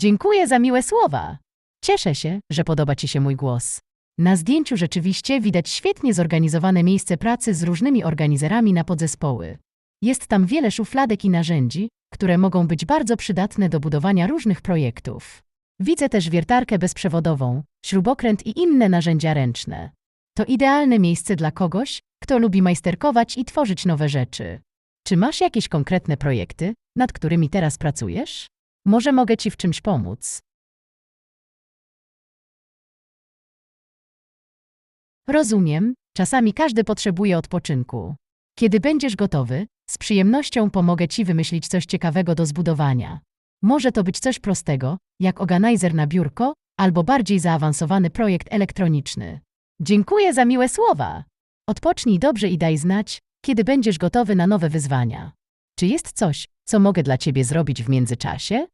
Dziękuję za miłe słowa. Cieszę się, że podoba Ci się mój głos. Na zdjęciu rzeczywiście widać świetnie zorganizowane miejsce pracy z różnymi organizerami na podzespoły. Jest tam wiele szufladek i narzędzi, które mogą być bardzo przydatne do budowania różnych projektów. Widzę też wiertarkę bezprzewodową, śrubokręt i inne narzędzia ręczne. To idealne miejsce dla kogoś, kto lubi majsterkować i tworzyć nowe rzeczy. Czy masz jakieś konkretne projekty, nad którymi teraz pracujesz? Może mogę Ci w czymś pomóc? Rozumiem, czasami każdy potrzebuje odpoczynku. Kiedy będziesz gotowy, z przyjemnością pomogę Ci wymyślić coś ciekawego do zbudowania. Może to być coś prostego, jak organizer na biurko, albo bardziej zaawansowany projekt elektroniczny. Dziękuję za miłe słowa. Odpocznij dobrze i daj znać, kiedy będziesz gotowy na nowe wyzwania. Czy jest coś, co mogę dla Ciebie zrobić w międzyczasie?